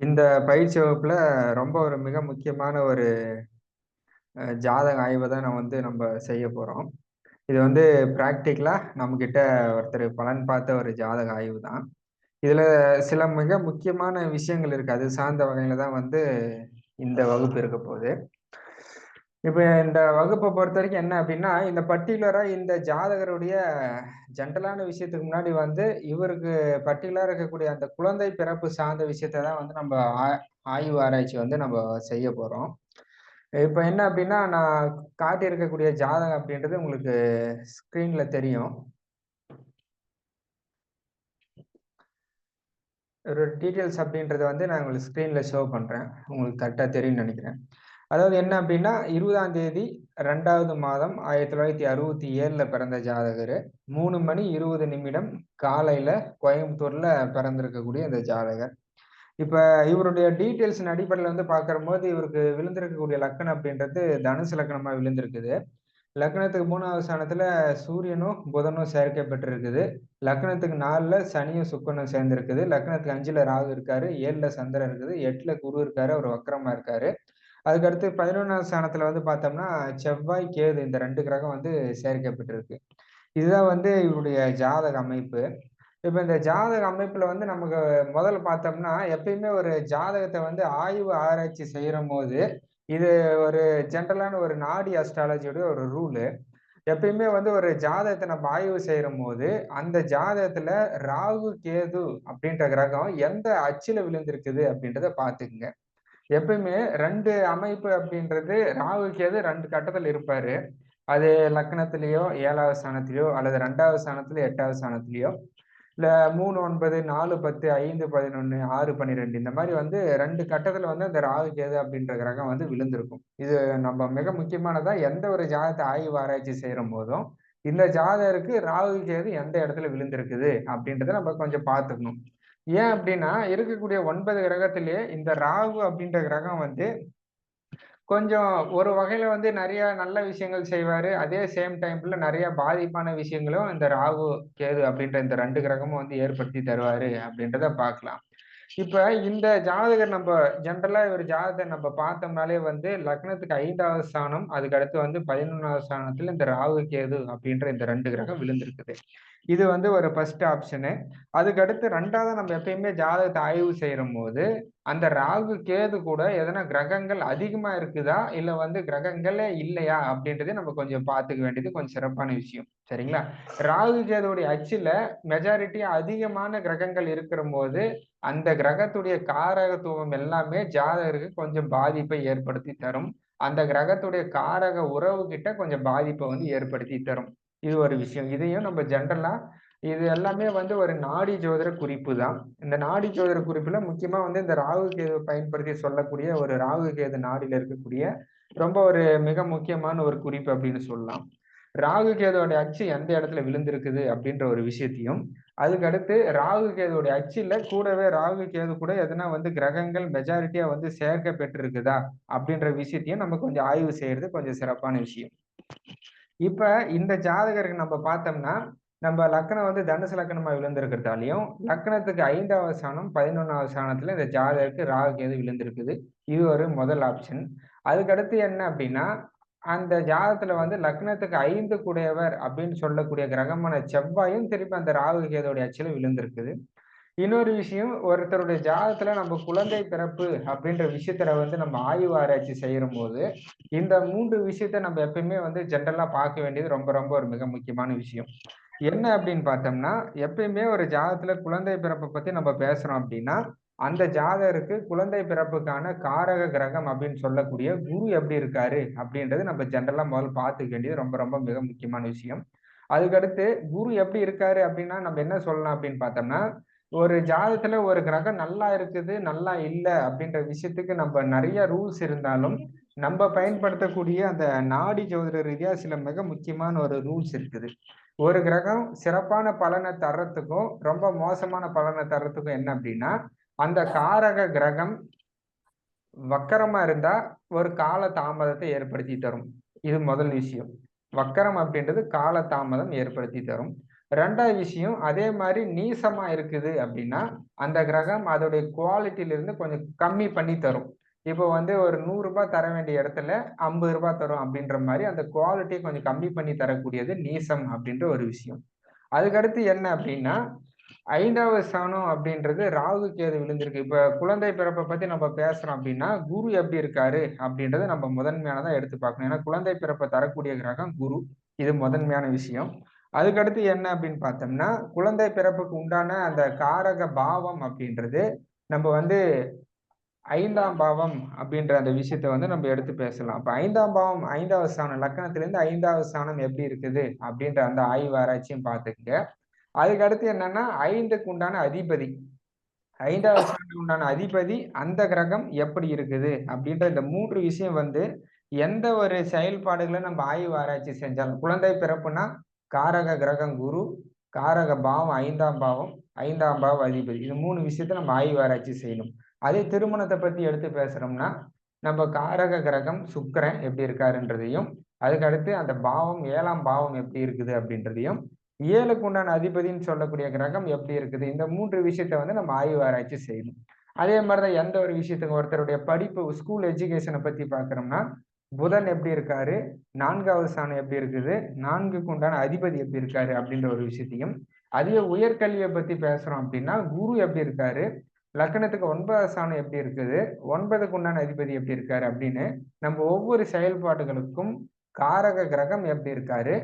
இந்த பயிற்சி வகுப்புல ரொம்ப ஒரு மிக முக்கியமான ஒரு ஜாதக ஆய்வை தான் நான் வந்து நம்ம செய்ய போறோம். இது வந்து ப்ராக்டிக்கலாக நம்மக்கிட்ட ஒருத்தர் பலன் பார்த்த ஒரு ஜாதக ஆய்வு தான். இதுல சில மிக முக்கியமான விஷயங்கள் இருக்கு. அது சார்ந்த வகையில தான் வந்து இந்த வகுப்பு இருக்க போகுது இப்ப இந்த வகுப்பை பொறுத்த வரைக்கும் என்ன அப்படின்னா இந்த பர்ட்டிகுலரா இந்த ஜாதகருடைய ஜென்ரலான விஷயத்துக்கு முன்னாடி வந்து, இவருக்கு பர்ட்டிகுலரா இருக்கக்கூடிய அந்த குழந்தை பிறப்பு சார்ந்த விஷயத்த தான் வந்து நம்ம ஆ ஆய்வு ஆராய்ச்சி வந்து நம்ம செய்ய போறோம். இப்ப என்ன அப்படின்னா நான் காட்டியிருக்கக்கூடிய ஜாதகம் அப்படின்றது உங்களுக்கு ஸ்க்ரீனில் தெரியும். ஒரு டீட்டெயில்ஸ் அப்படின்றத வந்து நான் உங்களுக்கு ஸ்க்ரீனில் ஷோ பண்றேன். உங்களுக்கு கரெக்டாக தெரியும்னு நினைக்கிறேன் அதாவது என்ன அப்படின்னா இருபதாம் தேதி ரெண்டாவது மாதம் 1967ல பிறந்த ஜாதகர் மூணு மணி 20 நிமிடம் காலையில கோயம்புத்தூர்ல பிறந்திருக்கக்கூடிய இந்த ஜாதகர். இப்ப இவருடைய டீட்டெயில்ஸின் அடிப்படையில வந்து பார்க்கிறம்போது, இவருக்கு விழுந்திருக்கக்கூடிய லக்கணம் அப்படின்றது தனுசு லக்னமா விழுந்திருக்குது. லக்னத்துக்கு மூணாவது ஸ்தானத்துல சூரியனும், புதனும் சேர்க்கை பெற்றிருக்குது. லக்னத்துக்கு 4ல சனியும், சுக்கனும் சேர்ந்திருக்குது. லக்னத்துக்கு அஞ்சில் ராகு இருக்காரு. ஏழில் சந்திரன் இருக்குது. எட்டில் குரு இருக்காரு. அவர் வக்ரமா இருக்காரு. அதுக்கடுத்து பதினொன்றாம் ஸ்தானத்தில் வந்து பார்த்தோம்னா, செவ்வாய், கேது இந்த ரெண்டு கிரகம் வந்து சேர்க்கப்பட்டிருக்கு இதுதான் வந்து இவருடைய ஜாதக அமைப்பு. இப்போ இந்த ஜாதக அமைப்பில் வந்து நமக்கு முதல்ல பார்த்தோம்னா, எப்பயுமே ஒரு ஜாதகத்தை வந்து ஆய்வு ஆராய்ச்சி செய்யும்போது, இது ஒரு ஜென்ரலான ஒரு நாடி அஸ்ட்ராலஜியோட ஒரு ரூலு. எப்பயுமே வந்து ஒரு ஜாதகத்தை நம்ம ஆய்வு செய்யும்போது, அந்த ஜாதகத்தில் ராகு, கேது அப்படின்ற கிரகம் எந்த அச்சில் விழுந்திருக்குது அப்படின்றத பார்த்துக்குங்க எப்பயுமே ரெண்டு அமைப்பு அப்படின்றது ராகு, கேது ரெண்டு கட்டத்துல இருப்பாரு. அது லக்னத்திலயோ, ஏழாவது ஸ்தானத்திலயோ அல்லது 2வது ஸ்தானத்தில, 8வது ஸ்தானத்திலயோ, இல்ல 3, 9, 4, 10, 5, 11, 6, 12 இந்த மாதிரி வந்து ரெண்டு கட்டத்துல வந்து அந்த ராகு, கேது அப்படின்ற கிரகம் வந்து விழுந்திருக்கும். இது நம்ம மிக முக்கியமானதா எந்த ஒரு ஜாதகத்த ஆய்வு ஆராய்ச்சி செய்யும்போதும், இந்த ஜாதகருக்கு ராகு, கேது எந்த இடத்துல விழுந்திருக்குது அப்படின்றத நம்ம கொஞ்சம் பார்த்துக்கணும். ஏன் அப்படின்னா இருக்கக்கூடிய ஒன்பது கிரகத்திலே இந்த ராகு அப்படின்ற கிரகம் வந்து கொஞ்சம் ஒரு வகையில வந்து நிறைய நல்ல விஷயங்கள் செய்வாரு. அதே சேம் டைம்ல நிறைய பாதிப்பான விஷயங்களும் இந்த ராகு, கேது அப்படின்ற இந்த ரெண்டு கிரகமும் வந்து ஏற்படுத்தி தருவாரு அப்படின்றத பார்க்கலாம். இப்ப இந்த ஜாதகர் நம்ம ஜென்ரலா இவர் ஜாதகத்த நம்ம பார்த்தோம்னாலே வந்து லக்னத்துக்கு ஐந்தாவது ஸ்தானம், அதுக்கு அடுத்து வந்து 11வது ஸ்தானத்துல இந்த ராகு, கேது அப்படின்ற இந்த ரெண்டு கிரகம் விழுந்திருக்குது. இது வந்து ஒரு ஃபர்ஸ்ட் ஆப்ஷனு. அதுக்கு அடுத்து ரெண்டாவது நம்ம எப்பயுமே ஜாதகத்தை ஆய்வு செய்யும்போது, அந்த ராகு, கேது கூட எதனா கிரகங்கள் அதிகமா இருக்குதா? இல்ல வந்து கிரகங்களே இல்லையா? அப்படின்றதே நம்ம கொஞ்சம் பார்த்துக்க வேண்டியது கொஞ்சம் சிறப்பான விஷயம். சரிங்களா? ராகு, கேதுடைய அச்சுல மெஜாரிட்டி அதிகமான கிரகங்கள் இருக்குறம்போது, அந்த கிரகத்துடைய காரகத்துவம் எல்லாமே ஜாதகருக்கு கொஞ்சம் பாதிப்பை ஏற்படுத்தி தரும். அந்த கிரகத்துடைய காரக உறவு கிட்ட கொஞ்சம் பாதிப்பை வந்து ஏற்படுத்தி தரும். இது ஒரு விஷயம். இதையும் நம்ம ஜென்ரலா இது எல்லாமே வந்து ஒரு நாடி ஜோதிட குறிப்பு தான். இந்த நாடி ஜோதிட குறிப்புல முக்கியமா வந்து இந்த ராகு, கேது பயன்படுத்தி சொல்லக்கூடிய ஒரு ராகு, கேது நாடியில இருக்கக்கூடிய ரொம்ப ஒரு மிக முக்கியமான ஒரு குறிப்பு அப்படின்னு சொல்லலாம். ராகு, கேதுவோட அச்சு எந்த இடத்துல விழுந்திருக்குது அப்படின்ற ஒரு விஷயத்தையும், அதுக்கு அடுத்து ராகு, கேதுவோட அச்சில் கூடவே ராகு, கேது கூட எதனா வந்து கிரகங்கள் மெஜாரிட்டியா வந்து சேர்க்கை பெற்றிருக்குதா? விஷயத்தையும் நம்ம கொஞ்சம் ஆய்வு செய்யறது கொஞ்சம் சிறப்பான விஷயம். இப்ப இந்த ஜாதகருக்கு நம்ம பார்த்தோம்னா, நம்ப லக்னம் வந்து தனுசு லக்னமா விழுந்திருக்கிறதாலயும், லக்னத்துக்கு 5வது ஸ்தானம், 11வது ஸ்தானத்துல இந்த ஜாதகருக்கு ராகு, கேது விழுந்திருக்குது. இது ஒரு முதல் ஆப்ஷன். அதுக்கு அடுத்து என்ன அப்டின்னா, அந்த ஜாதகத்துல வந்து லக்னத்துக்கு 5 கூடையவர் அப்டின்னு சொல்லக்கூடிய கிரகமான செவ்வாயும் திருப்பி அந்த ராகு, கேதுவோட அச்சுல விழுந்திருக்குது. இன்னொரு விஷயம், ஒருத்தருடைய ஜாதத்துல நம்ம குழந்தை பிறப்பு அப்படின்ற விஷயத்துல வந்து நம்ம ஆய்வு ஆராய்ச்சி செய்யும்போது, இந்த மூன்று விஷயத்த நம்ம எப்பயுமே வந்து ஜென்ரலா பார்க்க வேண்டியது ரொம்ப ரொம்ப ஒரு மிக முக்கியமான விஷயம். என்ன அப்படின்னு பார்த்தோம்னா, எப்பயுமே ஒரு ஜாதத்துல குழந்தை பிறப்பை பத்தி நம்ம பேசுறோம் அப்படின்னா அந்த ஜாதருக்கு குழந்தை பிறப்புக்கான காரக கிரகம் அப்படின்னு சொல்லக்கூடிய குரு எப்படி இருக்காரு? அப்படின்றது நம்ம ஜென்ரலா முதல்ல பார்த்துக்க வேண்டியது ரொம்ப ரொம்ப மிக முக்கியமான விஷயம். அதுக்கடுத்து குரு எப்படி இருக்காரு அப்படின்னா நம்ம என்ன சொல்லலாம் அப்படின்னு பார்த்தோம்னா, ஒரு ஜாதகத்துல ஒரு கிரகம் நல்லா இருக்குது, நல்லா இல்லை அப்படின்ற விஷயத்துக்கு நம்ம நிறைய ரூல்ஸ் இருந்தாலும், நம்ம பயன்படுத்தக்கூடிய அந்த நாடி ஜோதிட ரீதியா சில மிக முக்கியமான ஒரு ரூல்ஸ் இருக்குது. ஒரு கிரகம் சிறப்பான பலனை தர்றதுக்கும், ரொம்ப மோசமான பலனை தர்றதுக்கும் என்ன அப்படின்னா அந்த காரக கிரகம் வக்கரமா இருந்தா ஒரு கால தாமதத்தை ஏற்படுத்தி தரும். இது முதல் விஷயம். வக்கரம் அப்படின்றது கால தாமதம் ஏற்படுத்தி தரும். ரெண்டாவது விஷயம் அதே மாதிரி நீசமா இருக்குது அப்படின்னா அந்த கிரகம் அதோடைய குவாலிட்டியில இருந்து கொஞ்சம் கம்மி பண்ணி தரும். இப்போ வந்து ஒரு நூறு ரூபாய் தர வேண்டிய இடத்துல ஐம்பது ரூபாய் தரும் அப்படின்ற மாதிரி அந்த குவாலிட்டியை கொஞ்சம் கம்மி பண்ணி தரக்கூடியது நீசம் அப்படின்ற ஒரு விஷயம். அதுக்கடுத்து என்ன அப்படின்னா ஐந்தாவது சனம் அப்படின்றது ராகு கேது விழுந்திருக்கு. இப்ப குழந்தை பிறப்பை பத்தி நம்ம பேசுறோம் அப்படின்னா குரு எப்படி இருக்காரு அப்படின்றத நம்ம முதன்மையானதான் எடுத்து பார்க்கணும். ஏன்னா குழந்தை பிறப்பை தரக்கூடிய கிரகம் குரு. இது முதன்மையான விஷயம். அதுக்கடுத்து என்ன அப்படின்னு பார்த்தோம்னா குழந்தை பிறப்புக்கு உண்டான அந்த காரக பாவம் அப்படின்றது நம்ம வந்து ஐந்தாம் பாவம் அப்படின்ற அந்த விஷயத்த வந்து நம்ம எடுத்து பேசலாம். அப்போ ஐந்தாம் பாவம் ஐந்தாவது ஸ்தானம் லக்கணத்திலேருந்து ஐந்தாவது ஸ்தானம் எப்படி இருக்குது அப்படின்ற அந்த ஆய்வு ஆராய்ச்சியும் பார்த்துக்கங்க. அதுக்கு அடுத்து என்னன்னா ஐந்துக்கு உண்டான அதிபதி. ஐந்தாவது ஸ்தானம் உண்டான அதிபதி அந்த கிரகம் எப்படி இருக்குது அப்படின்ற இந்த மூன்று விஷயம் வந்து எந்த ஒரு செயல்பாடுகளை நம்ம ஆய்வு ஆராய்ச்சி செஞ்சாலும் குழந்தை பிறப்புனா காரக கிரகம் குரு காரக பாவம் ஐந்தாம் பாவம் ஐந்தாம் பாவ அதிபதி. இது மூணு விஷயத்த நம்ம ஆய்வாராய்ச்சி செய்யணும். அதே திருமணத்தை பத்தி எடுத்து பேசுறோம்னா நம்ம காரக கிரகம் சுக்கரன் எப்படி இருக்காருன்றதையும் அதுக்கு அடுத்து அந்த பாவம் ஏழாம் பாவம் எப்படி இருக்குது அப்படின்றதையும் ஏழுக்கு உண்டான அதிபதின்னு சொல்லக்கூடிய கிரகம் எப்படி இருக்குது இந்த மூன்று விஷயத்த வந்து நம்ம ஆய்வு ஆராய்ச்சி செய்யணும். அதே மாதிரிதான் எந்த ஒரு விஷயத்துக்கு ஒருத்தருடைய படிப்பு ஸ்கூல் எஜுகேஷனை பத்தி பாக்குறோம்னா புதன் எப்படி இருக்காரு? நான்காவது ஸ்தானம் எப்படி இருக்குது? நான்குக்கு உண்டான அதிபதி எப்படி இருக்காரு? அப்படின்ற ஒரு விஷயத்தையும் அதிக உயர்கல்வியை பத்தி பேசுறோம் அப்படின்னா குரு எப்படி இருக்காரு? லக்கணத்துக்கு ஒன்பதாவது ஸ்தானம் எப்படி இருக்குது? ஒன்பதுக்கு உண்டான அதிபதி எப்படி இருக்காரு? அப்படின்னு நம்ம ஒவ்வொரு செயல்பாடுகளுக்கும் காரக கிரகம் எப்படி இருக்காரு?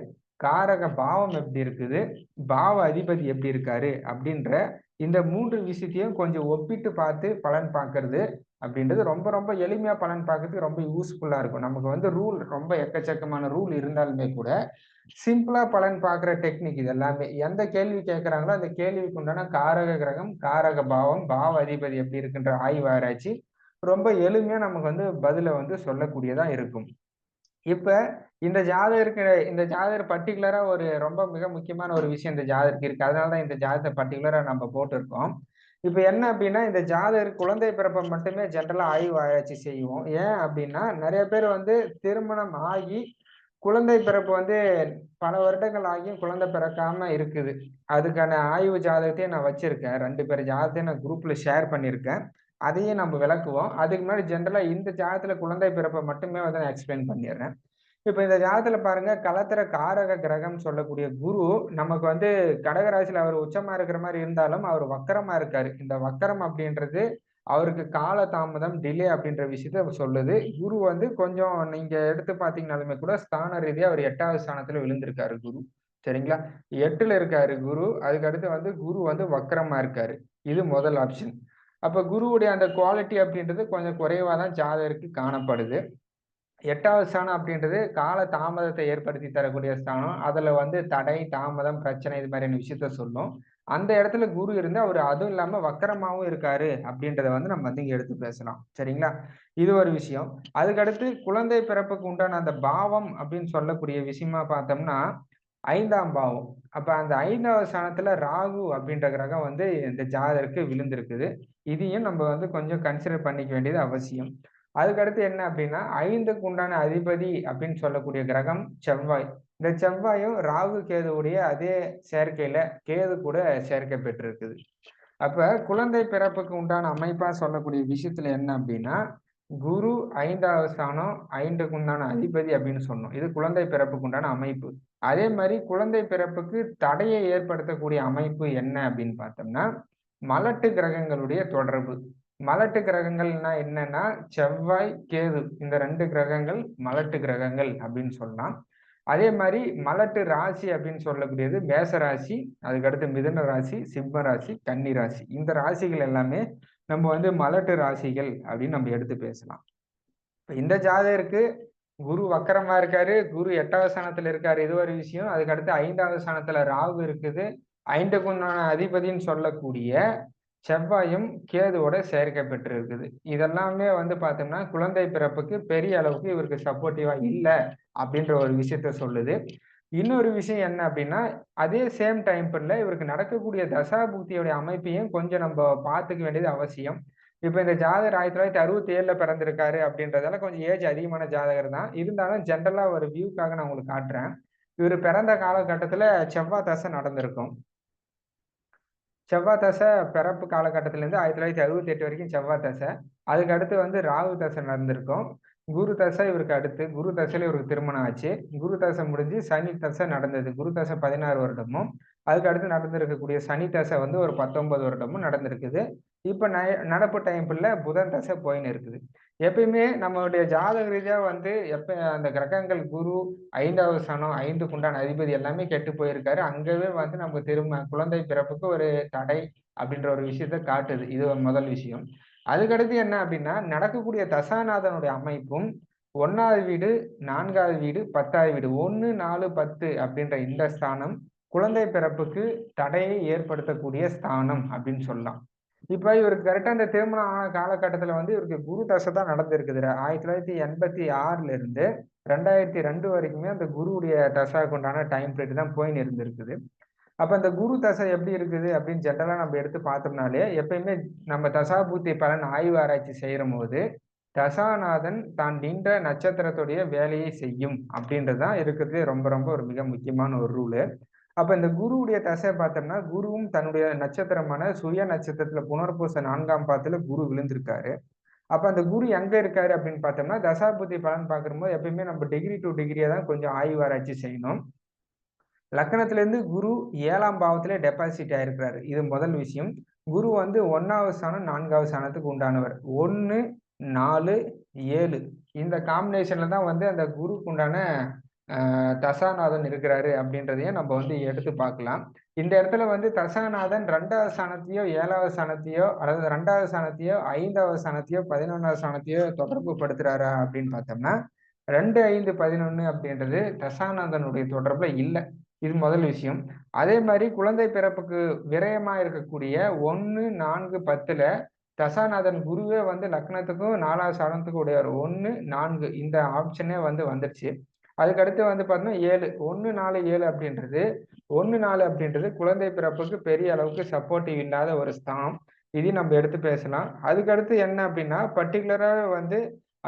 காரக பாவம் எப்படி இருக்குது? பாவ அதிபதி எப்படி இருக்காரு? அப்படின்ற இந்த மூன்று விஷயத்தையும் கொஞ்சம் ஒப்பிட்டு பார்த்து பலன் பார்க்கறது அப்படின்றது ரொம்ப ரொம்ப எளிமையா பலன் பார்க்கறதுக்கு ரொம்ப யூஸ்ஃபுல்லா இருக்கும். நமக்கு வந்து ரூல் ரொம்ப எக்கச்சக்கமான ரூல் இருந்தாலுமே கூட சிம்பிளா பலன் பார்க்குற டெக்னிக் இது எல்லாமே. எந்த கேள்வி கேட்கறாங்களோ அந்த கேள்விக்கு உண்டான காரக கிரகம் காரக பாவம் பாவ அதிபதி எப்படி இருக்குன்ற ஆய்வு ஆராய்ச்சி ரொம்ப எளிமையா நமக்கு வந்து பதில வந்து சொல்லக்கூடியதா இருக்கும். இப்ப இந்த ஜாதகருக்கு இந்த ஜாதகர் பர்டிகுலரா ஒரு ரொம்ப மிக முக்கியமான ஒரு விஷயம் இந்த ஜாதகருக்கு இருக்கு. அதனாலதான் இந்த ஜாதகத்தை பர்டிகுலரா நம்ம போட்டிருக்கோம். இப்ப என்ன அப்படின்னா இந்த ஜாதகர் குழந்தை பிறப்பை மட்டுமே ஜென்ரலா ஆய்வு ஆராய்ச்சி செய்வோம் ஏன் அப்படின்னா நிறைய பேர் வந்து திருமணம் ஆகி குழந்தை பிறப்பு வந்து பல வருடங்கள் ஆகியும் குழந்தை பிறக்காம இருக்குது. அதுக்கான ஆய்வு ஜாதகத்தையும் நான் வச்சிருக்கேன். ரெண்டு பேர் ஜாதகத்தையும் நான் குரூப்ல ஷேர் பண்ணியிருக்கேன் அதையும் நம்ம விளக்குவோம். அதுக்கு முன்னாடி ஜென்ரலா இந்த ஜாதகத்துல குழந்தை பிறப்பை மட்டுமே வந்து நான் எக்ஸ்பிளைன் பண்ணிடுறேன். இப்ப இந்த ஜாதத்துல பாருங்க கலத்திர காரக கிரகம் சொல்லக்கூடிய குரு நமக்கு வந்து கடகராசியில அவர் உச்சமா இருக்கிற மாதிரி இருந்தாலும் அவர் வக்கரமா இருக்காரு. இந்த வக்கரம் அப்படின்றது அவருக்கு கால தாமதம் டிலே அப்படின்ற விஷயத்த சொல்லுது. குரு வந்து கொஞ்சம் நீங்க எடுத்து பார்த்தீங்கனாலுமே கூட ஸ்தான ரீதியா அவர் எட்டாவது ஸ்தானத்துல விழுந்திருக்காரு குரு. சரிங்களா? எட்டுல இருக்காரு குரு. அதுக்கு அடுத்து வந்து குரு வந்து வக்கரமா இருக்காரு. இது முதல் ஆப்ஷன் அப்ப குருவுடைய அந்த குவாலிட்டி அப்படின்றது கொஞ்சம் குறைவா தான் ஜாதகருக்கு காணப்படுது. எட்டாவது ஸ்தானம் அப்படின்றது கால தாமதத்தை ஏற்படுத்தி தரக்கூடிய ஸ்தானம். அதுல வந்து தடை தாமதம் பிரச்சனை இது மாதிரியான விஷயத்த சொல்லும். அந்த இடத்துல குரு இருந்து அவர் அதுவும் இல்லாம வக்கரமாவும் இருக்காரு அப்படின்றத வந்து நம்ம வந்து இங்க எடுத்து பேசலாம். சரிங்களா? இது ஒரு விஷயம். அதுக்கடுத்து குழந்தை பிறப்புக்கு உண்டான அந்த பாவம் அப்படின்னு சொல்லக்கூடிய விஷயமா பார்த்தோம்னா ஐந்தாம் பாவம். அப்ப அந்த ஐந்தாவது ஸ்தானத்துல ராகு அப்படின்ற கிரகம் வந்து இந்த ஜாதருக்கு விழுந்திருக்குது. இதையும் நம்ம வந்து கொஞ்சம் கன்சிடர் பண்ணிக்க வேண்டியது அவசியம். அதுக்கடுத்து என்ன அப்படின்னா ஐந்துக்கு உண்டான அதிபதி அப்படின்னு சொல்லக்கூடிய கிரகம் செவ்வாய். இந்த செவ்வாயும் ராகு கேதுவுடைய அதே சேர்க்கையில கேது கூட சேர்க்கை பெற்றிருக்குது. அப்ப குழந்தை பிறப்புக்கு உண்டான அமைப்பா சொல்லக்கூடிய விஷயத்துல என்ன அப்படின்னா குரு ஐந்தாவது ஸ்தானம் ஐந்துக்கு உண்டான அதிபதி அப்படின்னு சொன்னோம். இது குழந்தை பிறப்புக்கு உண்டான அமைப்பு. அதே மாதிரி குழந்தை பிறப்புக்கு தடையை ஏற்படுத்தக்கூடிய அமைப்பு என்ன அப்படின்னு பார்த்தோம்னா மலட்டு கிரகங்களுடைய தொடர்பு. மலட்டு கிரகங்கள்னா என்னன்னா செவ்வாய் கேது இந்த ரெண்டு கிரகங்கள் மலட்டு கிரகங்கள் அப்படின்னு சொல்லலாம். அதே மாதிரி மலட்டு ராசி அப்படின்னு சொல்லக்கூடியது மேச ராசி அதுக்கடுத்து மிதுன ராசி சிம்ம ராசி கன்னி ராசி. இந்த ராசிகள் எல்லாமே நம்ம வந்து மலட்டு ராசிகள் அப்படின்னு நம்ம எடுத்து பேசலாம். இந்த ஜாதகருக்கு குரு வக்கரமா இருக்காரு குரு எட்டாவது ஸ்தானத்துல இருக்காரு இது ஒரு விஷயம். அதுக்கடுத்து ஐந்தாவது ஸ்தானத்துல ராகு இருக்குது. ஐந்துக்குண்டான அதிபதின்னு சொல்லக்கூடிய செவ்வாயும் கேதுவோட சேர்க்கை பெற்றிருக்குது இதெல்லாமே வந்து பார்த்தோம்னா குழந்தை பிறப்புக்கு பெரிய அளவுக்கு இவருக்கு சப்போர்ட்டிவா இல்லை அப்படின்ற ஒரு விஷயத்த சொல்லுது. இன்னொரு விஷயம் என்ன அப்படின்னா அதே சேம் டைம் பண்ணல இவருக்கு நடக்கக்கூடிய தசாபுக்தியோடைய அமைப்பையும் கொஞ்சம் நம்ம பார்த்துக்க வேண்டியது அவசியம். இப்போ இந்த ஜாதகர் ஆயிரத்தி தொள்ளாயிரத்தி அறுபத்தி ஏழுல பிறந்திருக்காரு அப்படின்றதால கொஞ்சம் ஏஜ் அதிகமான ஜாதகர் தான். இருந்தாலும் ஜென்ரலா ஒரு வியூக்காக நான் உங்களுக்கு காட்டுறேன். இவர் பிறந்த காலகட்டத்தில் செவ்வாய் தசை நடந்திருக்கும். செவ்வாய் தசை பிறப்பு காலகட்டத்திலேருந்து ஆயிரத்தி தொள்ளாயிரத்தி அறுபத்தி எட்டு வரைக்கும் செவ்வாய் தசை. அதுக்கு அடுத்து வந்து ராகு தசை நடந்திருக்கும். குரு தசை இவருக்கு அடுத்து. குரு தசையில இவருக்கு திருமணம் ஆச்சு. குரு தசை முடிஞ்சு சனி தசை நடந்தது. குரு தசை பதினாறு வருடமும். அதுக்கு அடுத்து நடந்திருக்கக்கூடிய சனி தசை வந்து ஒரு பத்தொன்பது வருடமும் நடந்திருக்குது. இப்ப நடப்பு டைம்ல புதன் தசை போயின்னு இருக்குது. எப்பயுமே நம்மளுடைய ஜாதக ரீதியாக வந்து எப்ப அந்த கிரகங்கள் குரு ஐந்தாவது சனம் ஐந்து குண்டான அதிபதி எல்லாமே கெட்டு போயிருக்காரு. அங்கவே வந்து நமக்கு திரும்ப குழந்தை பிறப்புக்கு ஒரு தடை அப்படின்ற ஒரு விஷயத்த காட்டுது. இது ஒரு முதல் விஷயம். அதுக்கடுத்து என்ன அப்படின்னா நடக்கக்கூடிய தசாநாதனுடைய அமைப்பும் ஒன்னாவது வீடு நான்காவது வீடு பத்தாவது வீடு. ஒன்று நாலு பத்து அப்படின்ற இந்த ஸ்தானம் குழந்தை பிறப்புக்கு தடையை ஏற்படுத்தக்கூடிய ஸ்தானம் அப்படின்னு சொல்லலாம். இப்ப இவருக்கு கரெக்டா அந்த திருமணம் ஆன காலகட்டத்துல வந்து இவருக்கு குரு தசை தான் நடந்திருக்குது ஆயிரத்தி தொள்ளாயிரத்தி எண்பத்தி ஆறுல இருந்து ரெண்டாயிரத்தி ரெண்டு வரைக்குமே அந்த குருவுடைய தசாவுக்கு உண்டான டைம் பீரியட் தான் போயின்னு இருந்திருக்குது. அப்ப அந்த குரு தசை எப்படி இருக்குது அப்படின்னு ஜென்ரலா நம்ம எடுத்து பார்த்தோம்னாலே எப்பயுமே நம்ம தசாபூத்தி பலன் ஆய்வு ஆராய்ச்சி செய்யற போது தசாநாதன் தான் நின்ற நட்சத்திரத்துடைய வேலையை செய்யும் அப்படின்றது தான் இருக்கிறதுலே ரொம்ப ரொம்ப ஒரு மிக முக்கியமான ஒரு ரூலு அப்ப இந்த குருவுடைய தசை பார்த்தோம்னா குருவும் தன்னுடைய நட்சத்திரமான சுய நட்சத்திரத்துல புனர்பூச நான்காம் பாத்துல குரு விழுந்திருக்காரு. அப்ப அந்த குரு எங்க இருக்காரு அப்படின்னு பார்த்தோம்னா தசாபுத்தி பலன் பார்க்கும்போது எப்பயுமே நம்ம டிகிரி டு டிகிரியா தான் கொஞ்சம் ஆய்வு ஆராய்ச்சி செய்யணும். லக்கணத்திலேருந்து குரு ஏழாம் பாவத்திலே டெபாசிட் ஆயிருக்கிறாரு. இது முதல் விஷயம். குரு வந்து ஒன்னாவது ஸ்தானம் நான்காவது ஸ்தானத்துக்கு உண்டானவர். ஒன்று நாலு ஏழு. இந்த காம்பினேஷன்ல தான் வந்து அந்த குருக்கு உண்டான தசாநாதன் இருக்கிறாரு அப்படின்றதையும் நம்ம வந்து எடுத்து பார்க்கலாம். இந்த இடத்துல வந்து தசாநாதன் ரெண்டாவது சாணத்தையோ ஏழாவது சாணத்தையோ அதாவது ரெண்டாவது சாணத்தையோ ஐந்தாவது சாணத்தையோ பதினொன்றாவது சாணத்தையோ தொடர்பு படுத்துறாரா அப்படின்னு பார்த்தோம்னா ரெண்டு ஐந்து பதினொன்று அப்படின்றது தசாநாதனுடைய தொடர்பில் இல்லை. இது முதல் விஷயம். அதே மாதிரி குழந்தை பிறப்புக்கு விரயமா இருக்கக்கூடிய ஒன்று நான்கு பத்துல தசாநாதன் குருவே வந்து லக்னத்துக்கும் நாலாவது சாதனத்துக்கும் உடையவர். ஒன்று நான்கு. இந்த ஆப்ஷனே வந்து வந்துடுச்சு அதுக்கடுத்து வந்து பார்த்தீங்கன்னா ஏழு. ஒன்று நாலு ஏழு அப்படின்றது. ஒன்று நாலு அப்படின்றது குழந்தை பிறப்புக்கு பெரிய அளவுக்கு சப்போர்ட்டிவ் இல்லாத ஒரு ஸ்தானம். இதையும் நம்ம எடுத்து பேசலாம். அதுக்கடுத்து என்ன அப்படின்னா பர்டிகுலராக வந்து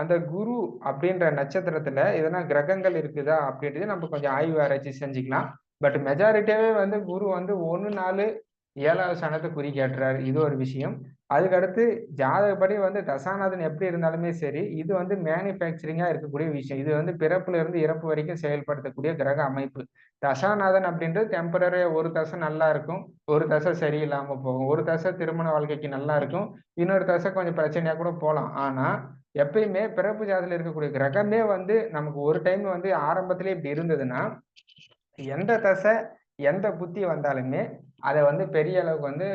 அந்த குரு அப்படின்ற நட்சத்திரத்துல எதனா கிரகங்கள் இருக்குதா அப்படின்றது நம்ம கொஞ்சம் ஆய்வு ஆராய்ச்சி செஞ்சுக்கலாம். பட் மெஜாரிட்டியாவே வந்து குரு வந்து ஒன்று நாலு ஏழாவது சனத்தை குறி கேட்டுறாரு இது ஒரு விஷயம். அதுக்கடுத்து ஜாதகப்படி வந்து தசாநாதன் எப்படி இருந்தாலுமே சரி இது வந்து மேனுஃபேக்சரிங்காக இருக்கக்கூடிய விஷயம். இது வந்து பிறப்புல இருந்து இறப்பு வரைக்கும் செயல்படுத்தக்கூடிய கிரக அமைப்பு. தசாநாதன் அப்படின்றது டெம்பரரி ஒரு தசை நல்லா இருக்கும் ஒரு தசை சரியில்லாம போகும். ஒரு தசை திருமண வாழ்க்கைக்கு நல்லா இருக்கும் இன்னொரு தசை கொஞ்சம் பிரச்சனையா கூட போகலாம் ஆனா எப்பயுமே பிறப்பு ஜாதத்தில் இருக்கக்கூடிய கிரகமே வந்து நமக்கு ஒரு டைம் வந்து ஆரம்பத்திலே இப்படி இருந்ததுன்னா எந்த தசை எந்த புத்தி வந்தாலுமே அதை வந்து பெரிய அளவுக்கு வந்து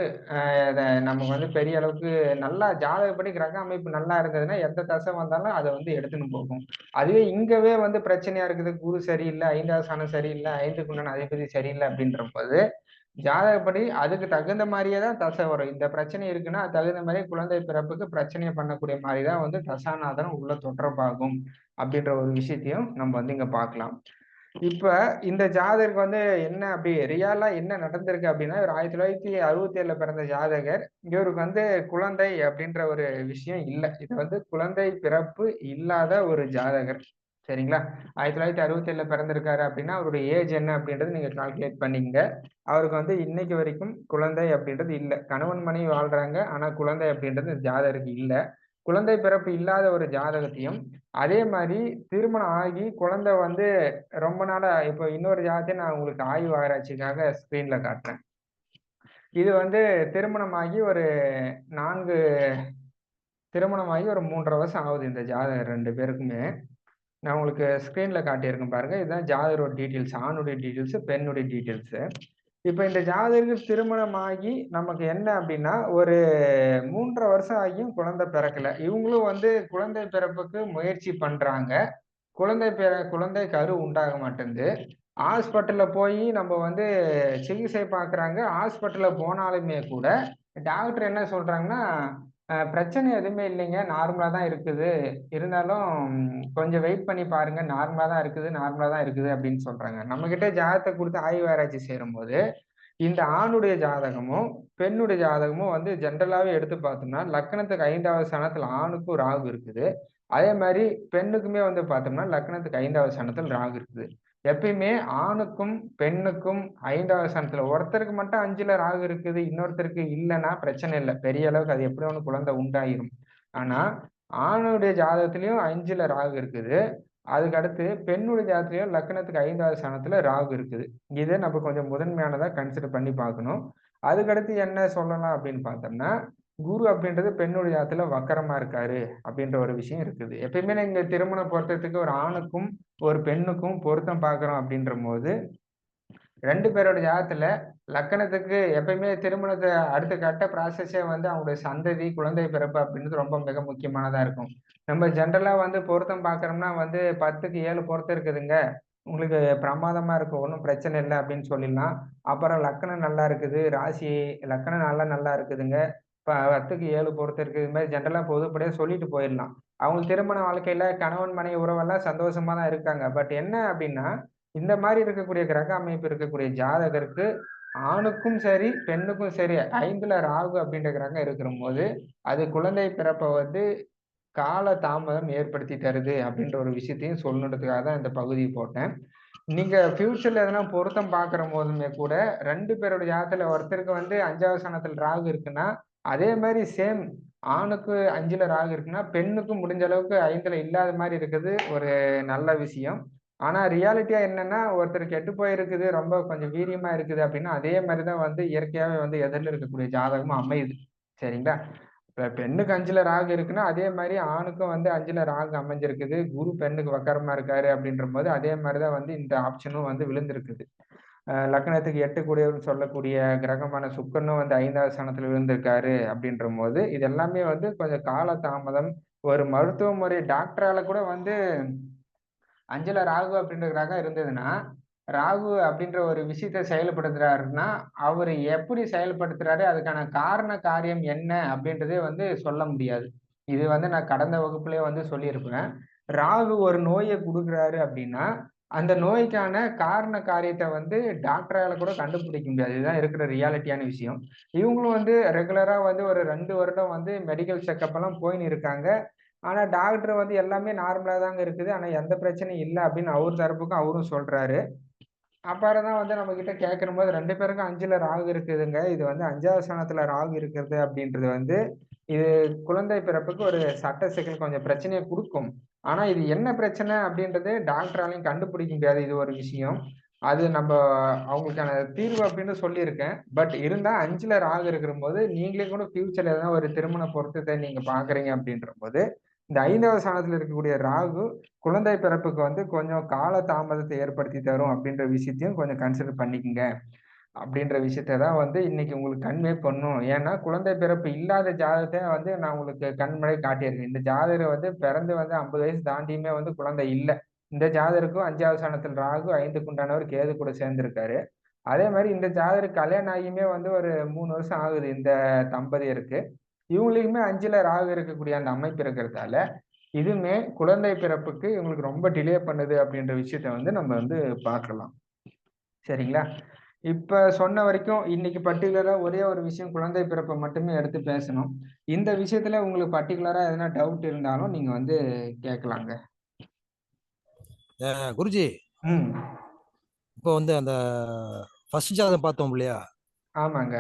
நமக்கு வந்து பெரிய அளவுக்கு நல்லா ஜாதகப்படி கிரக அமைப்பு நல்லா இருந்ததுன்னா எந்த தசை வந்தாலும் அதை வந்து எடுத்துன்னு போகும். அதுவே இங்கவே வந்து பிரச்சனையா இருக்குது. குரு சரியில்லை ஐந்தாவது சாணம் சரியில்லை ஐந்து குண்டன அதிபதி சரியில்லை அப்படின்ற போது ஜாதகப்படி அதுக்கு தகுந்த மாதிரியே தான் தசை வரும். இந்த பிரச்சனை இருக்குன்னா அது தகுந்த மாதிரி குழந்தை பிறப்புக்கு பிரச்சனையை பண்ணக்கூடிய மாதிரி தான் வந்து தசாநாதனம் உள்ள தொடர்பாகும் அப்படின்ற ஒரு விஷயத்தையும் நம்ம வந்து இங்க பார்க்கலாம். இப்ப இந்த ஜாதகருக்கு வந்து என்ன அப்படி ரியாலா என்ன நடந்திருக்கு அப்படின்னா இவர் ஆயிரத்தி தொள்ளாயிரத்தி அறுபத்தி ஏழுல பிறந்த ஜாதகர். இவருக்கு வந்து குழந்தை அப்படின்ற ஒரு விஷயம் இல்லை. இது வந்து குழந்தை பிறப்பு இல்லாத ஒரு ஜாதகர். சரிங்களா? ஆயிரத்தி தொள்ளாயிரத்தி அறுபத்தி ஏழுல பிறந்திருக்காரு அப்படின்னா அவருடைய ஏஜ் என்ன அப்படின்றது நீங்க கால்குலேட் பண்ணிங்க அவருக்கு வந்து இன்னைக்கு வரைக்கும் குழந்தை அப்படின்றது இல்லை. கணவன் மனைவி வாழ்றாங்க ஆனா குழந்தை அப்படின்றது ஜாதகருக்கு இல்லை. குழந்தை பிறப்பு இல்லாத ஒரு ஜாதகத்தையும் அதே மாதிரி திருமணம் ஆகி குழந்தை வந்து ரொம்ப நாளா இப்போ இன்னொரு ஜாதகத்தை நான் உங்களுக்கு ஆய்வு ஆராய்ச்சிக்காக ஸ்கிரீன்ல காட்டுறேன். இது வந்து திருமணமாகி ஒரு நான்கு திருமணமாகி ஒரு மூன்றரை வருஷம் ஆகுது இந்த ஜாதகம் ரெண்டு பேருக்குமே. நான் உங்களுக்கு ஸ்க்ரீனில் காட்டியிருக்கேன் பாருங்க. இதுதான் ஜாதகரோட டீட்டெயில்ஸ் ஆணுடைய டீட்டெயில்ஸ் பெண்ணுடைய டீட்டெயில்ஸ் இப்போ இந்த ஜாதகருக்கு திருமணமாகி நமக்கு என்ன அப்படின்னா ஒரு மூன்றரை வருஷம் ஆகியும் குழந்தை பிறக்கல. இவங்களும் வந்து குழந்தை பிறப்புக்கு முயற்சி பண்றாங்க. குழந்தை பிற குழந்தை கரு உண்டாக மாட்டேங்குது. ஹாஸ்பிட்டல்ல போய் நம்ம வந்து சிகிச்சை பார்க்குறாங்க ஹாஸ்பிட்டல்ல போனாலுமே கூட டாக்டர் என்ன சொல்றாங்கன்னா பிரச்சனை எதுவுமே இல்லைங்க. நார்மலாக தான் இருக்குது. இருந்தாலும் கொஞ்சம் வெயிட் பண்ணி பாருங்க. நார்மலாக தான் இருக்குது. நார்மலாக தான் இருக்குது அப்படின்னு சொல்றாங்க. நம்ம கிட்ட ஜாதகத்தை கொடுத்து ஆய்வு ஆராய்ச்சி செய்யும் போது இந்த ஆணுடைய ஜாதகமும் பெண்ணுடைய ஜாதகமும் வந்து ஜென்ரலாகவே எடுத்து பார்த்தோம்னா லக்கணத்துக்கு ஐந்தாவது சனத்தில் ஆணுக்கும் ராகு இருக்குது. அதே மாதிரி பெண்ணுக்குமே வந்து பார்த்தோம்னா லக்கணத்துக்கு ஐந்தாவது சனத்தில் ராகு இருக்குது. எப்பயுமே ஆணுக்கும் பெண்ணுக்கும் ஐந்தாவது சனத்துல ஒருத்தருக்கு மட்டும் அஞ்சுல ராகு இருக்குது இன்னொருத்தருக்கு இல்லைன்னா பிரச்சனை இல்லை. பெரிய அளவுக்கு அது எப்படி ஒன்று குழந்தை உண்டாயிரும். ஆனா ஆணுடைய ஜாதகத்திலயும் அஞ்சுல ராகு இருக்குது. அதுக்கு அடுத்து பெண்ணுடைய ஜாதத்திலையும் லக்னத்துக்கு ஐந்தாவது சனத்துல ராகு இருக்குது. இதை நம்ம கொஞ்சம் முதன்மையானதா கன்சிடர் பண்ணி பார்க்கணும். அதுக்கடுத்து என்ன சொல்லலாம் அப்படின்னு பார்த்தோம்னா குரு அப்படின்றது பெண்ணுடைய இடத்துல வக்கரமா இருக்காரு அப்படின்ற ஒரு விஷயம் இருக்குது. எப்பயுமே நீங்க திருமண பொருத்தத்துக்கு ஒரு ஆணுக்கும் ஒரு பெண்ணுக்கும் பொருத்தம் பார்க்குறோம் அப்படின்ற போது ரெண்டு பேரோட ஜாதத்துல லக்கணத்துக்கு எப்பயுமே திருமணத்தை அடுத்த கட்ட ப்ராசஸே வந்து அவங்களுடைய சந்ததி குழந்தை பிறப்பு அப்படின்றது ரொம்ப மிக முக்கியமானதா இருக்கும். நம்ம ஜென்ரலா வந்து பொருத்தம் பார்க்குறோம்னா வந்து பத்துக்கு ஏழு பொருத்தம் இருக்குதுங்க. உங்களுக்கு பிரமாதமா இருக்கும் ஒன்றும் பிரச்சனை இல்லை அப்படின்னு சொல்லிடலாம். அப்புறம் லக்கணம் நல்லா இருக்குது ராசி லக்கணம் நல்லா நல்லா இருக்குதுங்க. இப்போ பத்துக்கு ஏழு பொறுத்திருக்கு இது மாதிரி ஜென்ரலாக பொதுப்படியாக சொல்லிட்டு போயிடலாம். அவங்க திருமண வாழ்க்கையில் கணவன் மனைவி உறவெல்லாம் சந்தோஷமா தான் இருக்காங்க. பட் என்ன அப்படின்னா இந்த மாதிரி இருக்கக்கூடிய கிரக அமைப்பு இருக்கக்கூடிய ஜாதகருக்கு ஆணுக்கும் சரி பெண்ணுக்கும் சரி ஐந்துல ராகு அப்படின்ற கிரகம் இருக்கிற போது அது குழந்தை பிறப்பை வந்து கால தாமதம் ஏற்படுத்தி தருது அப்படின்ற ஒரு விஷயத்தையும் சொல்லணுன்றதுக்காக தான் இந்த பகுதியை போட்டேன். நீங்க ஃபியூச்சர்ல எதனா பொருத்தம் பாக்குற போதுமே கூட ரெண்டு பேரோட ஜாதத்துல ஒருத்தருக்கு வந்து அஞ்சாவது சனத்தில் ராகு இருக்குன்னா அதே மாதிரி சேம் ஆணுக்கு அஞ்சுல ராகு இருக்குன்னா பெண்ணுக்கு முடிஞ்ச அளவுக்கு ஐந்துல இல்லாத மாதிரி இருக்குது ஒரு நல்ல விஷயம். ஆனா ரியாலிட்டியா என்னன்னா ஒருத்தர் கெட்டு போயிருக்குது ரொம்ப கொஞ்சம் வீரியமா இருக்குது அப்படின்னா அதே மாதிரிதான் வந்து இயற்கையாவே வந்து எதிரில் இருக்கக்கூடிய ஜாதகமும் அமையுது. சரிங்களா? இப்ப பெண்ணுக்கு அஞ்சுல ராகு இருக்குன்னா அதே மாதிரி ஆணுக்கும் வந்து அஞ்சுல ராகு அமைஞ்சிருக்குது. குரு பெண்ணுக்கு வக்கரமா இருக்காரு அப்படின்ற போது அதே மாதிரிதான் வந்து இந்த ஆப்ஷனும் வந்து விழுந்திருக்குது. லக்னத்துக்கு எட்டக்கூடியவர்னு சொல்லக்கூடிய கிரகமான சுக்கரனும் வந்து ஐந்தாவது ஸ்தானத்தில் இருந்திருக்காரு அப்படின்ற போது இது எல்லாமே வந்து கொஞ்சம் கால தாமதம். ஒரு மருத்துவ முறை டாக்டரால கூட வந்து அஞ்சல ராகு அப்படின்ற கிரகம் இருந்ததுன்னா ராகு அப்படின்ற ஒரு விஷயத்த செயல்படுத்துறாருன்னா அவர் எப்படி செயல்படுத்துறாரு அதுக்கான காரண காரியம் என்ன அப்படின்றதே வந்து சொல்ல முடியாது. இது வந்து நான் கடந்த வகுப்புலேயே வந்து சொல்லியிருப்பேன். ராகு ஒரு நோயை கொடுக்குறாரு அப்படின்னா அந்த நோய்க்கான காரண காரியத்தை வந்து டாக்டரால கூட கண்டுபிடிக்க முடியாது. இதுதான் இருக்கிற ரியாலிட்டியான விஷயம். இவங்களும் வந்து ரெகுலரா வந்து ஒரு ரெண்டு வருடம் வந்து மெடிக்கல் செக்கப் எல்லாம் போயின்னு இருக்காங்க. ஆனா டாக்டர் வந்து எல்லாமே நார்மலா தாங்க இருக்குது. ஆனா எந்த பிரச்சனையும் இல்லை அப்படின்னு அவர் தரப்புக்கும் அவரும் சொல்றாரு. அப்புறம் தான் வந்து நம்ம கிட்ட கேட்கிற போது ரெண்டு பேருக்கும் அஞ்சுல ராகு இருக்குதுங்க. இது வந்து அஞ்சாவது ஸ்தானத்துல ராகு இருக்கிறது அப்படின்றது வந்து இது குழந்தை பிறப்புக்கு ஒரு சட்ட சிக்கல் கொஞ்சம் பிரச்சனையை கொடுக்கும். ஆனா இது என்ன பிரச்சனை அப்படின்றது டாக்டராலையும் கண்டுபிடிக்க முடியாது. இது ஒரு விஷயம். அது நம்ம அவங்களுக்கான தீர்வு அப்படின்னு சொல்லியிருக்கேன். பட் இருந்தா அஞ்சுல ராகு இருக்கிற போது நீங்களே கூட ஃபியூச்சர்ல எதனா ஒரு திருமண பொருத்தத்தை நீங்க பாக்குறீங்க அப்படின்ற போது இந்த ஐந்தாவது ஸ்தானத்துல இருக்கக்கூடிய ராகு குழந்தை பிறப்புக்கு வந்து கொஞ்சம் கால தாமதத்தை ஏற்படுத்தி தரும் அப்படின்ற விஷயத்தையும் கொஞ்சம் கன்சிடர் பண்ணிக்கோங்க. அப்படின்ற விஷயத்த தான் வந்து இன்னைக்கு உங்களுக்கு கன்வே பண்ணும். ஏன்னா குழந்தை பிறப்பு இல்லாத ஜாதகத்தை வந்து நான் உங்களுக்கு கண்மலை காட்டியிருக்கேன். இந்த ஜாதகர் வந்து பிறந்து வந்து ஐம்பது வயசு தாண்டியுமே வந்து குழந்தை இல்லை. இந்த ஜாதகருக்கும் அஞ்சாவது ஸ்தானத்தில் ராகு ஐந்துக்கு உண்டானவர் கேது கூட சேர்ந்திருக்காரு. அதே மாதிரி இந்த ஜாதருக்கு கல்யாணம் ஆகியுமே வந்து ஒரு மூணு வருஷம் ஆகுது இந்த தம்பதியருக்கு. இவங்களுக்குமே அஞ்சுல ராகு இருக்கக்கூடிய அந்த அமைப்பு இருக்கிறதால இதுவுமே குழந்தை பிறப்புக்கு இவங்களுக்கு ரொம்ப டிலே பண்ணுது அப்படின்ற விஷயத்த வந்து நம்ம வந்து பார்க்கலாம். சரிங்களா? இப்ப சொன்ன வரைக்கும் இன்னைக்கு பர்டிகுலரா ஒரே ஒரு விஷயம் குழந்தை பிறப்பை மட்டுமே எடுத்து பேசணும். இந்த விஷயத்துல உங்களுக்கு பர்டிகுலரா எதனா டவுட் இருந்தாலும் நீங்க வந்து கேட்கலாங்க. குருஜி இப்போ வந்து அந்த ஃபர்ஸ்ட் ஜாதகம் பார்த்தோம் இல்லையா? ஆமாங்க.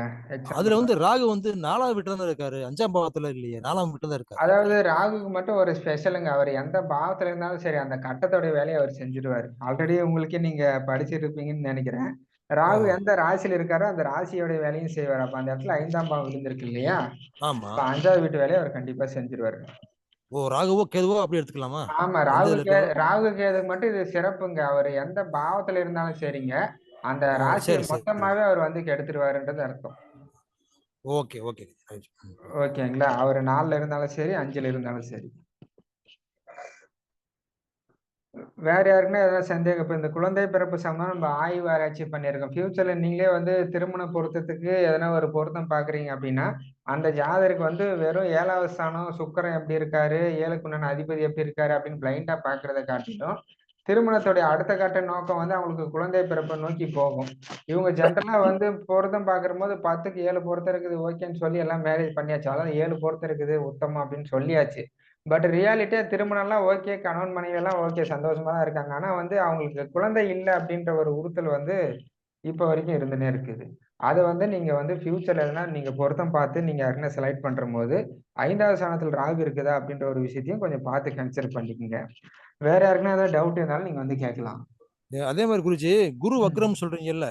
அதுல வந்து ராகு வந்து நாலாம் வீட்டுல தான் இருக்காரு. அஞ்சாம் பாவத்துல இல்லையே நாலாம் வீட்டுல தான் இருக்காரு. அதாவது ராகுக்கு மட்டும் ஒரு ஸ்பெஷலுங்க. அவர் எந்த பாவத்துல இருந்தாலும் சரி அந்த கட்டத்தோட வேலையை அவர் செஞ்சிருவாரு ஆல்ரெடி உங்களுக்கே நீங்க படிச்சிருப்பீங்கன்னு நினைக்கிறேன். ராகு எந்த ராசியில இருக்காரோ அந்த ராசியோட வேலையும் செய்வார். அப்ப அந்த இடத்துல ஐந்தாம் பாவம் விழுந்திருக்கு இல்லையா? ஆமா. அஞ்சாவது வீட்டு வேலையை அவர் கண்டிப்பா செஞ்சிருவாரு. ஓ ராகுவோ கேதுவோ அப்படி எடுத்துக்கலாமா? ஆமா ராகு கே? ராகு கேதுக்கு மட்டும் இது சிறப்புங்க. அவர் எந்த பாவத்துல இருந்தாலும் சரிங்க. அந்த ராசியை. மொத்தமாவே அவர் வந்து கெடுத்துருவாருன்றது அர்த்தம். Okay okay. ஓகேங்களா? அவர் நாலுல இருந்தாலும் சரி அஞ்சுல இருந்தாலும் சரி. வேற யாருக்குன்னா ஏதாவது சந்தேகம்? இப்போ இந்த குழந்தை பிறப்பு சம்பந்தம் நம்ம ஆய்வு ஆராய்ச்சி பண்ணியிருக்கோம். ஃபியூச்சர்ல நீங்களே வந்து திருமண பொருத்தத்துக்கு எதனா ஒரு பொருத்தம் பாக்குறீங்க அப்படின்னா அந்த ஜாதருக்கு வந்து வெறும் ஏழாவது ஸ்தானம் சுக்கிரன் எப்படி இருக்காரு ஏழுக்குண்டான அதிபதி எப்படி இருக்காரு அப்படின்னு பிளைண்டா பாக்குறத காட்டிலும் திருமணத்துடைய அடுத்த கட்ட நோக்கம் வந்து அவங்களுக்கு குழந்தை பிறப்பை நோக்கி போகும் இவங்க ஜென்ரலா வந்து பொருத்தம் பார்க்குற போது பத்துக்கு ஏழு பொருத்தம் இருக்குது ஓகேன்னு சொல்லி எல்லாம் மேரேஜ் பண்ணியாச்சு அதாவது ஏழு பொருத்தம் இருக்குது உத்தமம் அப்படின்னு சொல்லியாச்சு பட் ரியாலிட்டியா திருமணம்லாம் ஓகே. கணவன் மனைவி எல்லாம் ஓகே. சந்தோஷமா தான் இருக்காங்க. ஆனா வந்து அவங்களுக்கு குழந்தை இல்லை அப்படின்ற ஒரு உறுத்தல் வந்து இப்ப வரைக்கும் இருந்துனே இருக்குது. அத வந்து நீங்க வந்து ஃபியூச்சர்ல எதுனா நீங்க பொருத்தம் பார்த்து நீங்க யாருக்குன்னா செலக்ட் பண்றம்போது, 5வது ஸ்தானத்துல ராகு இருக்குதா அப்படின்ற ஒரு விஷயத்தையும் கொஞ்சம் பார்த்து கன்சிடர் பண்ணிக்கங்க. வேற யாருக்குன்னா ஏதாவது டவுட் இருந்தாலும் நீங்க வந்து கேட்கலாம். அதே மாரி குருஜி, குரு. வக்ரம் சொல்றீங்கல்ல?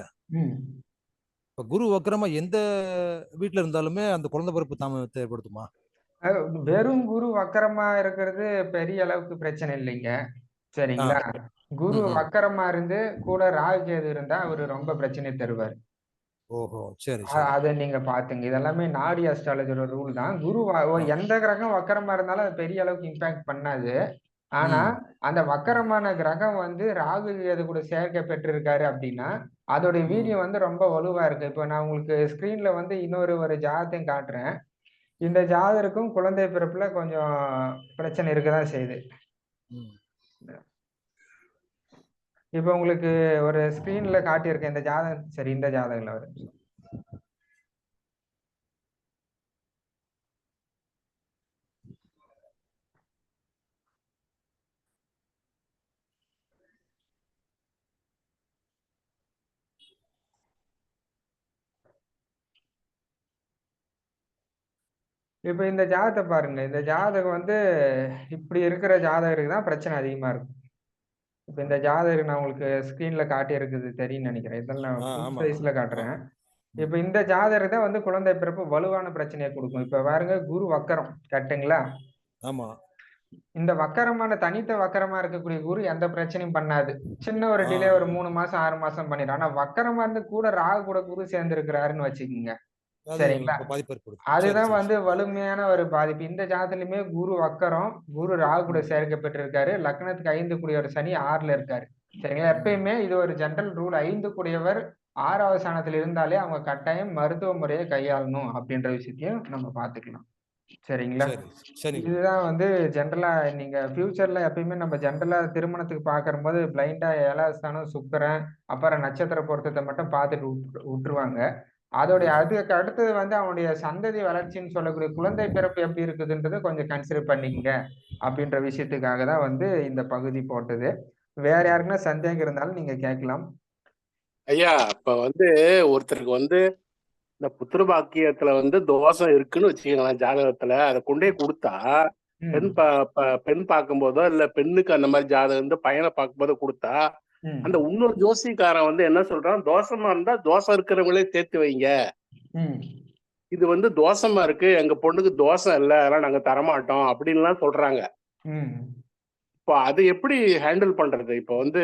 இப்ப குரு வக்ரமா எந்த வீட்ல இருந்தாலுமே அந்த குழந்தை பிறப்பு தாமதத்த ஏற்படுத்துமா? அ வெறும் குரு வக்கரமா இருக்கிறது பெரிய அளவுக்கு பிரச்சனை இல்லைங்க. சரிங்களா? குரு. வக்கரமா இருந்து கூட ராகு, கேது இருந்தா அவரு ரொம்ப பிரச்சனைய தருவாரு. ஓஹோ! சரி. அத நீங்க பார்த்துங்க. இது எல்லாமே நாடி அஸ்ட்ராலஜியோட ரூல் தான். குரு. எந்த கிரகம் வக்கரமா இருந்தாலும் அது பெரிய அளவுக்கு இம்பாக்ட் பண்ணாது. ஆனா. அந்த. வக்கரமான கிரகம் வந்து ராகு, கேது கூட சேர்க்கை பெற்றிருக்காரு அப்படின்னா, அதோடைய ம். வீரியம் வந்து ரொம்ப வலுவா இருக்கு. இப்ப நான் உங்களுக்கு ஸ்க்ரீன்ல வந்து இன்னொரு ஒரு ஜாதத்தையும் காட்டுறேன். இந்த ஜாதகருக்கும் குழந்தை பிறப்புல கொஞ்சம் பிரச்சனை இருக்க தான் செய்யுது. இப்போ இப்ப உங்களுக்கு ஒரு ஸ்க்ரீன்ல காட்டியிருக்க இந்த ஜாதகம் சரி இந்த ஜாதகம்ல இல்ல ஒரு இந்த ஜாதகத்தை பாருங்க. இந்த ஜாதகம் வந்து இப்படி இருக்கிற ஜாதகருக்கு தான் பிரச்சனை அதிகமா இருக்கும். இப்ப இந்த ஜாதகர் நான் உங்களுக்கு ஸ்க்ரீன்ல காட்டியிருக்குது தெரியும்னு நெனைக்கிறேன். இதெல்லாம். சைஸ்ல. காட்டுறேன். இப்ப இந்த ஜாதகருக்கு தான் வந்து குழந்தை பிறப்பு வலுவான பிரச்சனைய குடுக்கும். இப்ப பாருங்க குரு வக்கரம் கரெக்ட்டுங்களா? ஆமா. இந்த வக்கரமான தனித்த வக்கரமா இருக்கக்கூடிய குரு எந்த பிரச்சனையும் பண்ணாது. சின்ன ஒரு. டிலே ஒரு 3 மாசம், 6 மாசம் பண்ணிரும். ஆனா வக்கரமா இருந்து கூட ராகு கூட குரு சேர்ந்திருக்கிறாருன்னு வச்சுக்கங்க. சரிங்களா? பாதிப்பு அதுதான் வந்து. வலிமையான ஒரு பாதிப்பு. இந்த ஜாதகத்திலயுமே குரு வக்கரம், குரு ராகு கூட ம். சேர்க்கை பெற்றிருக்காரு. லக்னத்துக்கு 5 கூடியவர் சனி 6ல இருக்காரு. சரிங்களா? எப்பயுமே இது ஒரு ஜெனரல் ரூல் 5 கூடியவர் 6வது ஸ்தானத்துல இருந்தாலே அவங்க கட்டாயம் மருத்துவ முறைய கையாளணும் அப்படின்ற விஷயத்தையும் நம்ம பார்த்துக்கலாம். சரிங்களா? சரி. இதுதான் வந்து ஜெனரலா நீங்க ஃபியூச்சர்ல எப்பயுமே நம்ம ஜெனரலா திருமணத்துக்கு பார்க்கும்போது பிளைண்டா 7வது ஸ்தானம் சுக்கிரன், அப்புறம் நட்சத்திர பொருத்தத்த மட்டும் பார்த்துட்டு உட் உட்டுருவாங்க. அதோடைய. அதுக்கு அடுத்தது வந்து அவனுடைய சந்ததி வளர்ச்சின்னு சொல்லக்கூடிய குழந்தை பிறப்பு எப்படி இருக்குதுன்றத கொஞ்சம் கன்சிடர் பண்ணிக்கங்க. அப்படின்ற விஷயத்துக்காக தான் வந்து இந்த பகுதி போட்டது. வேற. யாருக்குன்னா சந்தேகம் இருந்தாலும் நீங்க கேட்கலாம். ஐயா, இப்ப வந்து ஒருத்தருக்கு வந்து இந்த புத்திர பாக்கியத்துல வந்து தோஷம் இருக்குன்னு வச்சுக்கங்களேன் ஜாதகத்துல. அத கொண்டே குடுத்தா, பெண். பா பெண் பார்க்கும்போதோ, இல்ல பெண்ணுக்கு அந்த மாரி ஜாதகம் வந்து பையன பார்க்கும்போதோ குடுத்தா, அந்த. இன்னொரு ஜோசியக்காரன் வந்து என்ன சொல்றான், தோஷமா இருந்தா தோஷம் இருக்கிறவங்களே சேர்த்து வைங்க. இது வந்து தோஷமா இருக்கு. எங்க பொண்ணுக்கு தோஷம் இல்ல. அதனால நாங்க தரமாட்டோம் அப்படின்லாம் சொல்றாங்க. இப்போ அது எப்படி ஹேண்டில் பண்றது? இப்போ வந்து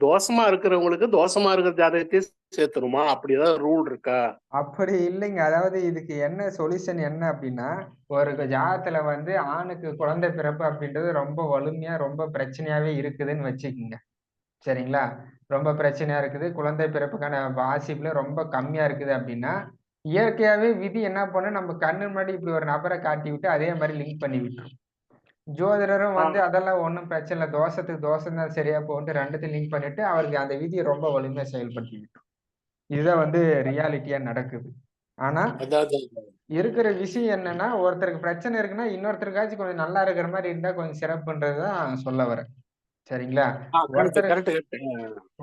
தோஷமா இருக்கிறவங்களுக்கு தோஷமா இருக்கிற ஜாதகத்தையே சேர்த்தணுமா? அப்படி ஏதாவது ரூல் இருக்கா? அப்படி இல்லைங்க. அதாவது இதுக்கு என்ன சொல்யூஷன் என்ன அப்படின்னா, ஒரு ஜாதகத்துல வந்து ஆணுக்கு குழந்தை பிறப்பு அப்படின்றது ரொம்ப வலிமையா, ரொம்ப பிரச்சனையாவே இருக்குதுன்னு வச்சுக்கங்க. சரிங்களா? ரொம்ப பிரச்சனையா இருக்குது. குழந்தை பிறப்புக்கான வாசிப்புல ரொம்ப கம்மியா இருக்குது அப்படின்னா, இயற்கையாவே விதி என்ன பண்ணும், நம்ம கண்ணு முன்னாடி இப்படி ஒரு நபர காட்டிவிட்டு அதே மாரி லிங்க் பண்ணி விட்டுரும். ஜோதிடரும். வந்து அதெல்லாம் ஒண்ணும் பிரச்சனை இல்ல. தோஷத்துக்கு தோஷம் தான் சரியா போகுன்ட்டு 2த்தையும் லிங்க் பண்ணிட்டு, அவருக்கு அந்த விதிய ரொம்ப வலிமையா செயல்படுத்தி விட்டுரும். இதுதான் வந்து ரியாலிட்டியா நடக்குது. ஆனா. இருக்கிற விஷயம் என்னன்னா, ஒருத்தருக்கு பிரச்சனை இருக்குன்னா, இன்னொருத்தருக்காச்சும் கொஞ்சம் நல்லா இருக்கிற மாரி இருந்தா கொஞ்சம் சிறப்புன்றது தான் சொல்ல வரேன். சரிங்களா?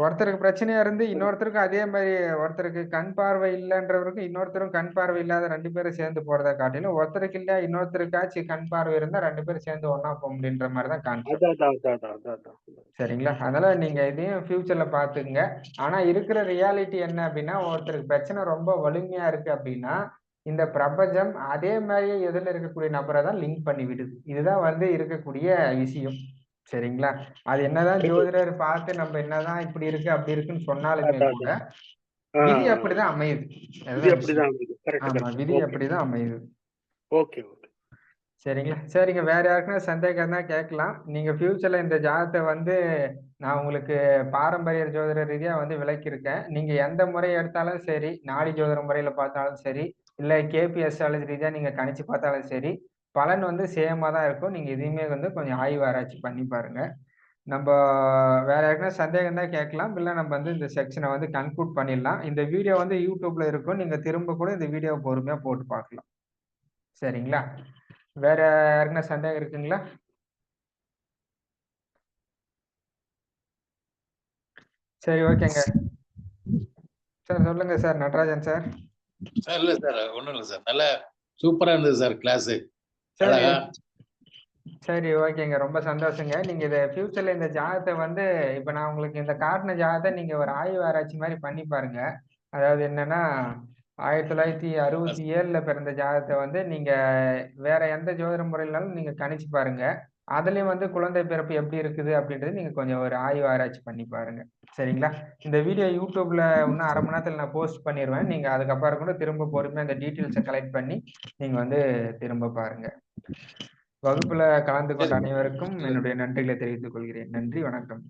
ஒருத்தருக்கு பிரச்சனையா இருந்து இன்னொருத்தருக்கும் அதே மாரி ஒருத்தருக்கு கண் பார்வை இல்லன்றவருக்கும் இன்னொருத்தரும் கண் பார்வை இல்லாத 2 பேரும் சேர்ந்து போறத காட்டிலும், ஒருத்தருக்கு இல்ல இன்னொருத்தருக்காச்சும் கண் பார்வை இருந்தா 2 பேரும் சேர்ந்து ஒண்ணா போ முடியுன்ற மாரி தான் கான்செப்ட். சரிங்களா? அதனால நீங்க இதையும் ஃபியூச்சர்ல பார்த்துக்கங்க. ஆனா இருக்கிற ரியாலிட்டி என்ன அப்படின்னா, ஒருத்தருக்கு பிரச்சனை ரொம்ப வலிமையா இருக்கு அப்படின்னா, இந்த பிரபஞ்சம் அதே மாரியே எதிர்ல இருக்கக்கூடிய நபர தான் லிங்க் பண்ணி விடுது. இதுதான் வந்து இருக்கக்கூடிய விஷயம். சரிங்களா? அது என்னதான் ஜோதிடர் பார்த்து நம்ம என்னதான் இப்படி இருக்கு, அப்படி இருக்குன்னு சொன்னாலுமே கூட. விதி அப்படிதான் அமையுது. விதி. அப்படிதான் அமையுது. ஓகே. சரிங்களா? சரிங்க. வேற யாருக்குன்னா சந்தேகம் இருந்தா கேட்கலாம். நீங்க ஃபியூச்சர்ல இந்த ஜாதகத்த வந்து நான் உங்களுக்கு பாரம்பரிய ஜோதிட ரீதியா வந்து விளக்கியிருக்கேன். நீங்க எந்த முறை எடுத்தாலும் சரி, நாடி ஜோதிட முறையில பார்த்தாலும் சரி, இல்ல கேபி அஸ்ட்ராலஜி ரீதியா நீங்க கணிச்சு பார்த்தாலும் சரி, பலன் வந்து சேமாக தான் இருக்கும். நீங்கள் எதையுமே வந்து கொஞ்சம் ஆய்வு ஆராய்ச்சி பண்ணி பாருங்கள் நம்ம வேற யாருக்குன்னா சந்தேகம் தான் கேட்கலாம். இல்லை நம்ம வந்து இந்த செக்ஷனை வந்து கன்க்ளூட் பண்ணிடலாம். இந்த வீடியோ வந்து யூடியூப்ல இருக்கும். நீங்கள் திரும்ப கூட இந்த வீடியோவை பொறுமையாக போட்டு பார்க்கலாம். சரிங்களா? வேற யாருக்குன்னா சந்தேகம் இருக்குங்களா சரி ஓகேங்க சார் சொல்லுங்க சார் நடராஜன் சார் சார் இல்ல சார் ஒண்ணும் இல்ல சார் நல்ல சூப்பரா இருந்தது சார் கிளாஸ் சரி ஓகேங்க. ரொம்ப சந்தோஷங்க. நீங்க இதை ஃபியூச்சர்ல இந்த ஜாதகத்தை வந்து இப்ப நான் உங்களுக்கு இந்த காட்டின ஜாதகத்தை நீங்க ஒரு ஆய்வு ஆராய்ச்சி மாதிரி பண்ணி பாருங்க. அதாவது என்னன்னா ஆயிரத்தி தொள்ளாயிரத்தி அறுபத்தி ஏழுல பிறந்த ஜாதகத்தை வந்து நீங்க வேற எந்த ஜோதிட முறையினாலும் நீங்க கணிச்சு பாருங்க. அதுலயும் வந்து குழந்தை பிறப்பு எப்படி இருக்குது அப்படின்றது நீங்க கொஞ்சம் ஒரு ஆய்வு ஆராய்ச்சி பண்ணி பாருங்க. சரிங்களா? இந்த வீடியோ யூடியூப்ல இன்னும் அரை மணி நேரத்துல நான் போஸ்ட் பண்ணிடுவேன் நீங்க அதுக்கப்புறம் கூட திரும்ப பொறுமையா அந்த டீட்டெயில்ஸை கலெக்ட் பண்ணி நீங்க வந்து திரும்ப பாருங்க. வகுப்புல கலந்து கொண்ட அனைவருக்கும் என்னுடைய நன்றிகளை தெரிவித்துக் கொள்கிறேன். நன்றி வணக்கம்.